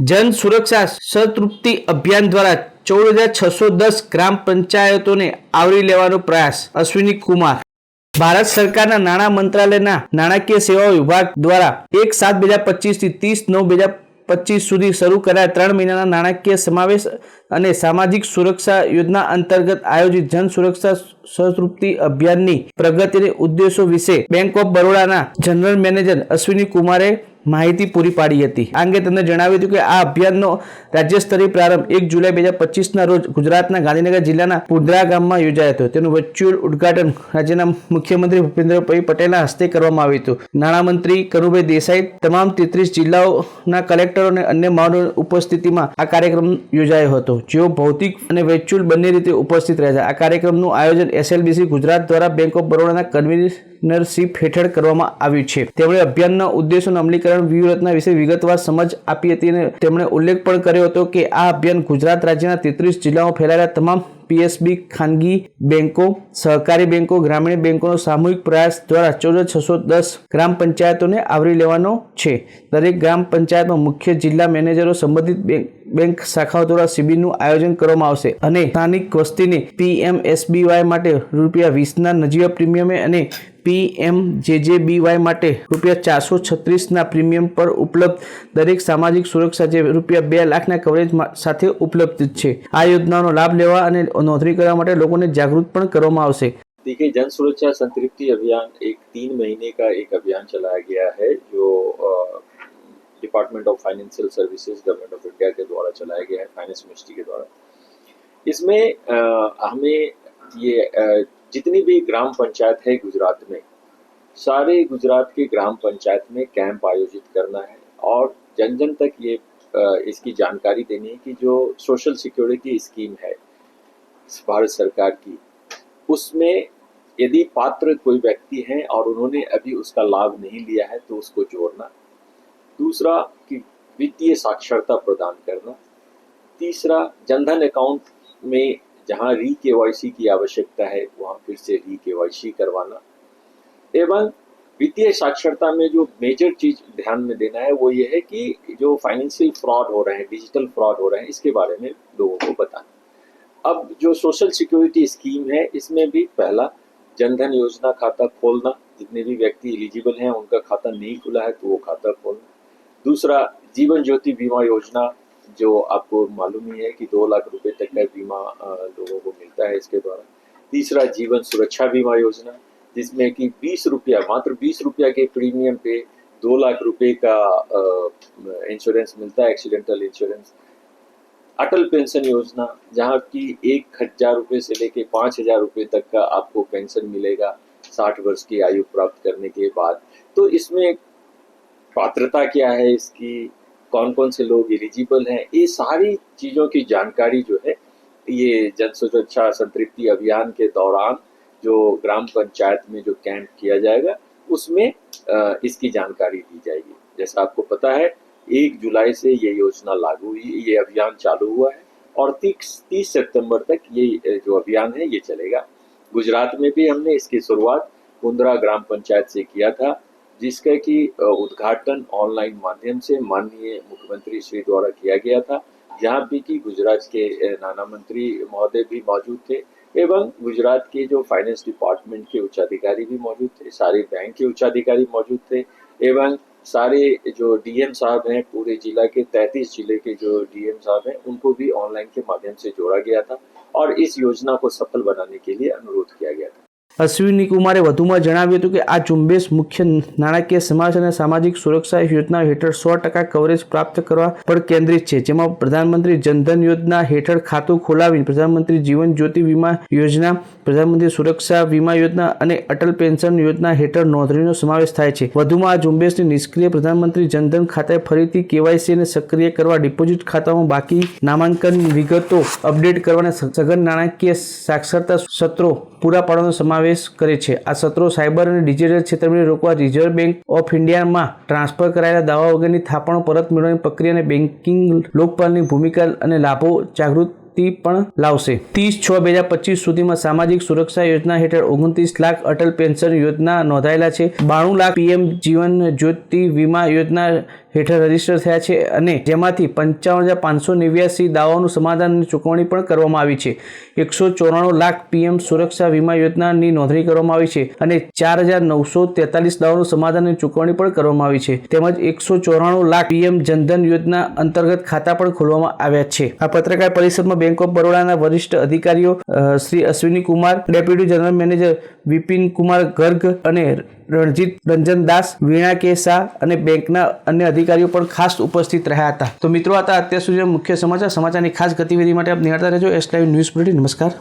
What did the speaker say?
જન સુરક્ષા સતૃપ્તિ અભિયાન દ્વારા ચૌદ હજાર છસો દસ ગ્રામ પંચાયતોને આવરી લેવાનો પ્રયાસ. અશ્વિની કુમાર. ભારત સરકારના નાણાં મંત્રાલયના નાણાકીય સેવા વિભાગ દ્વારા એક સાત બે હજાર પચીસથી ત્રીસ નવ બે હજાર પચીસ સુધી શરૂ કરાયા ત્રણ મહિનાના નાણાકીય સમાવેશ અને સામાજિક સુરક્ષા યોજના અંતર્ગત આયોજિત જન સુરક્ષા સતૃપ્તિ અભિયાનની પ્રગતિને ઉદ્દેશો વિશે બેંક ઓફ બરોડાના જનરલ મેનેજર અશ્વિની કુમારે માહિતી પૂરી પાડી હતી. આ અંગે તેમણે જણાવ્યું હતું કે આ અભિયાનનો રાજ્ય સ્તરીય પ્રારંભ એક જુલાઈ બે હજાર પચીસના રોજ ગુજરાતના ગાંધીનગર જિલ્લાના પુંદરા ગામમાં યોજાયો હતો. તેનું વર્ચ્યુઅલ ઉદ્ઘાટન રાજ્યના મુખ્યમંત્રી ભૂપેન્દ્રભાઈ પટેલના હસ્તે કરવામાં આવ્યું હતું. નાણામંત્રી કરુભાઈ દેસાઈ, તમામ તેત્રીસ જિલ્લાઓના કલેક્ટરો અને અન્ય મહાનુભાવોની ઉપસ્થિતિમાં આ કાર્યક્રમ યોજાયો હતો. જેઓ ભૌતિક અને વર્ચ્યુઅલ બંને રીતે ઉપસ્થિત રહ્યા છે આ કાર્યક્રમનું આયોજન એસએલબીસી ગુજરાત દ્વારા બેંક ઓફ બરોડાના કન્વીનરશીપ હેઠળ કરવામાં આવ્યું છે. તેમણે અભિયાનના ઉદ્દેશોનું અમલીકરણ વ્યૂહરચના વિશે વિગતવાર સમજ આપી હતી અને તેમણે ઉલ્લેખ પણ કર્યો હતો કે આ અભિયાન ગુજરાત રાજ્યના તેત્રીસ જિલ્લામાં ફેલાયેલા તમામ પીએસબી ખાનગી બેંકો, સહકારી બેંકો, ગ્રામીણ બેંકોનો સામૂહિક પ્રયાસ દ્વારા ચૌદ છસો દસ ગ્રામ પંચાયતોને આવરી લેવાનો છે. દરેક ગ્રામ પંચાયતમાં મુખ્ય જિલ્લા મેનેજરો સંબંધિત બેંક શાખાઓ દ્વારા શિબિરનું આયોજન કરવામાં આવશે અને સ્થાનિક વસ્તીને પીએમએસબીવાય માટે રૂપિયા વીસના નજીવા પ્રીમિયમે અને પીએમ જેજેબીવાય માટે રૂપિયા ચારસો છત્રીસના પ્રીમિયમ પર ઉપલબ્ધ દરેક સામાજિક સુરક્ષા જે રૂપિયા બે લાખના કવરેજ સાથે ઉપલબ્ધ છે. આ યોજનાનો લાભ લેવા અને નોંધણી કરવા માટે લોકોને જાગૃત પણ કરવામાં આવશે देखिए जन सुरक्षा संतृप्ति अभियान एक तीन महीने का एक अभियान चलाया गया है जो department of financial services government of India के द्वारा चलाया गया है फाइनेंस मिनिस्ट्री के द्वारा इसमें अ, हमें ये अ, जितनी भी ग्राम पंचायत है गुजरात में सारे गुजरात के ग्राम पंचायत में कैंप आयोजित करना है और जन जन तक ये अ, इसकी जानकारी देनी है कि जो सोशल सिक्योरिटी स्कीम है भारत सरकार की। उसमें यदि पात्र कोई व्यक्ति है और उन्होंने अभी उसका लाभ नहीं लिया है तो उसको जोड़ना। दूसरा कि वित्तीय साक्षरता प्रदान करना। तीसरा, जनधन अकाउंट में जहाँ री के की आवश्यकता है, वहाँ फिर से री के करवाना। एवं वित्तीय साक्षरता में जो मेजर चीज़ ध्यान में देना है, वो ये है कि जो फाइनेंशियल फ्रॉड हो रहे हैं, डिजिटल फ्रॉड हो रहे हैं, इसके बारे में लोगों को बताना। अब जो सोशल सिक्योरिटी स्कीम है, इसमें भी पहला जनधन योजना खाता खोलना, जितने भी व्यक्ति एलिजिबल हैं, उनका खाता नहीं खुला है तो वो खाता खोलना। दूसरा, जीवन ज्योति बीमा योजना, जो आपको मालूम ही है कि दो लाख रुपए तक का बीमा लोगों को मिलता है इसके द्वारा। तीसरा, जीवन सुरक्षा बीमा योजना, जिसमें कि बीस रुपया, मात्र बीस रुपया के प्रीमियम पे दो लाख रुपए का इंश्योरेंस मिलता है एक्सीडेंटल इंश्योरेंस अटल पेंशन योजना, जहाँ की एक हज़ार रुपये से लेके पाँच हज़ार रुपये तक का आपको पेंशन मिलेगा साठ वर्ष की आयु प्राप्त करने के बाद। तो इसमें पात्रता क्या है, इसकी कौन कौन से लोग एलिजिबल हैं, ये सारी चीज़ों की जानकारी जो है, ये जन सुरक्षा संतृप्ति अभियान के दौरान जो ग्राम पंचायत में जो कैंप किया जाएगा, उसमें इसकी जानकारी दी जाएगी। जैसा आपको पता है एक जुलाई से ये योजना लागू हुई, ये अभियान चालू हुआ है और तीस तीस सितंबर तक ये जो अभियान है, ये चलेगा। गुजरात में भी हमने इसकी शुरुआत कुंदरा ग्राम पंचायत से किया था, जिसका कि उद्घाटन ऑनलाइन माध्यम से माननीय मुख्यमंत्री श्री द्वारा किया गया था। जहाँ भी कि गुजरात के नाना मंत्री महोदय भी मौजूद थे, एवं गुजरात के जो फाइनेंस डिपार्टमेंट के उच्चाधिकारी भी मौजूद थे, सारे बैंक के उच्चाधिकारी मौजूद थे, एवं सारे जो डीएम साहब हैं पूरे जिला के 33 ज़िले के जो डीएम साहब हैं, उनको भी ऑनलाइन के माध्यम से जोड़ा गया था और इस योजना को सफल बनाने के लिए अनुरोध किया गया था। અશ્વિની કુમારે વધુમાં જણાવ્યું હતું કે આ ઝુંબેશ મુખ્ય નાણાકીય સમાજ અને સામાજિક સુરક્ષા યોજના હેઠળ સો ટકા કવરેજ પ્રાપ્ત કરવા પર કેન્દ્રિત છે. જેમાં પ્રધાનમંત્રી જનધન યોજના હેઠળ ખાતું ખોલાવી પ્રધાનમંત્રી જીવન જ્યોતિ વીમા યોજના, પ્રધાનમંત્રી સુરક્ષા વીમા યોજના અને અટલ પેન્શન યોજના હેઠળ નોંધણીનો સમાવેશ થાય છે. વધુમાં આ ઝુંબેશની નિષ્ક્રિય પ્રધાનમંત્રી જનધન ખાતે ફરીથી કેવાયસી ને સક્રિય કરવા ડિપોઝિટ ખાતામાં બાકી નામાંકન વિગતો અપડેટ કરવાના સઘન નાણાકીય સાક્ષરતા સત્રો પૂરા પાડવાનો સમાવેશ કરે છે. આ સત્રો સાયબર અને ડિજિટલ છેતરપિંડી રોકવા રિઝર્વ બેંક ઓફ ઇન્ડિયામાં ટ્રાન્સફર કરાયેલા દાવા વગરની થાપણો પરત મેળવવાની પ્રક્રિયા અને બેન્કિંગ લોકપાલની ભૂમિકા અને લાભો જાગૃતિ ગતિ પણ લાવશે. ત્રીસ છ બે હજાર પચીસ સુધીમાં સામાજિક સુરક્ષા યોજના હેઠળ ઓગણત્રીસ લાખ અટલ પેન્શન યોજના નોંધાયેલા છે. બાણું લાખ પીએમ જીવન જ્યોતિ વીમા યોજના હેઠળ રજિસ્ટર થયા છે અને જેમાંથી પંચાવન હજાર પાંચસો નેવ્યાસી દાવાઓનું સમાધાન અને ચૂકવણી પણ કરવામાં આવી છે. એકસો ચોરાણું લાખ પીએમ સુરક્ષા વીમા યોજનાની નોંધણી કરવામાં આવી છે અને ચાર હજાર નવસો તેતાલીસ દાવાઓનું સમાધાન અને ચૂકવણી પણ કરવામાં આવી છે. તેમજ એકસો ચોરાણું લાખ પીએમ જનધન યોજના અંતર્ગત ખાતા પણ ખોલવામાં આવ્યા છે. આ પત્રકાર પરિષદમાં બેંક ઓફ બરોડાના વરિષ્ઠ અધિકારીઓ Shri Ashwini Kumar, deputy general manager Vipin Kumar Garg અને રણજીત રંજન દાસ, વીણા કે શાહ અને બેંકના અન્ય અધિકારીઓ પણ ખાસ ઉપસ્થિત રહ્યા હતા. તો મિત્રો હતા અત્યાર સુધી મુખ્ય સમાચાર. સમાચારની ખાસ ગતિવિધિ માટે આપ નિહાળતા રહેજો. એસ લાઈવ ન્યૂઝ બુલેટિન નમસ્કાર.